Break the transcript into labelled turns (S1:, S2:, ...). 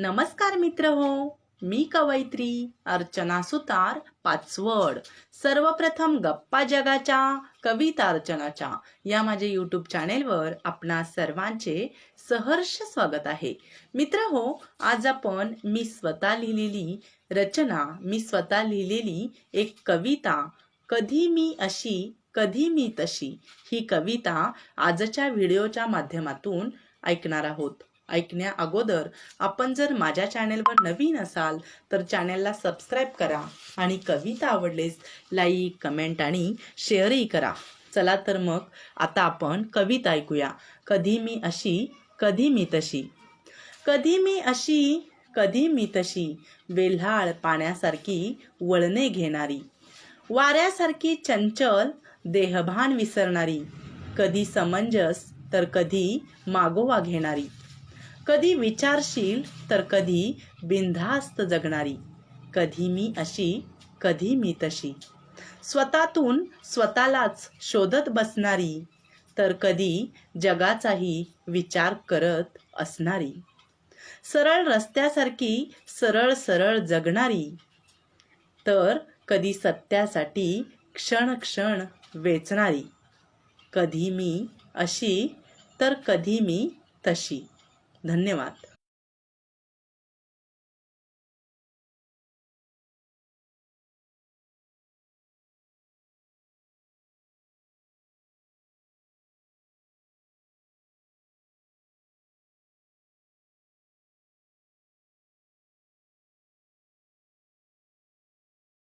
S1: नमस्कार मित्र हो मी कवयित्री अर्चना सुतार पाचवड. सर्वप्रथम गप्पा जगाच्या कविता अर्चनाच्या या माझ्या यूट्यूब चॅनेलवर आपणा सर्वांचे सहर्ष स्वागत आहे. मित्र हो आज आपण मी स्वतः लिहिलेली रचना मी स्वतः लिहिलेली एक कविता कधी मी अशी कधी मी तशी ही कविता आजच्या व्हिडिओच्या माध्यमातून ऐकणार आहोत. ऐकण्या अगोदर आपण जर माझ्या चॅनेलवर नवीन असाल तर चॅनेलला सबस्क्राईब करा आणि कविता आवडलेस लाईक कमेंट आणि शेअरही करा. चला तर मग आता आपण कविता ऐकूया. कधी मी अशी कधी मी तशी. कधी मी अशी कधी मी तशी. वेल्हाळ पाण्यासारखी वळणे घेणारी. वाऱ्यासारखी चंचल देहभान विसरणारी. कधी समंजस तर कधी मागोवा घेणारी. कधी विचारशील तर कधी बिनधास्त जगणारी. कधी मी अशी कधी मी तशी. स्वतःतून स्वतःलाच शोधत बसणारी तर कधी जगाचाही विचार करत असणारी. सरळ रस्त्यासारखी सरळ सरळ जगणारी तर कधी सत्यासाठी क्षण क्षण वेचणारी. कधी मी अशी तर कधी मी तशी. धन्यवाद.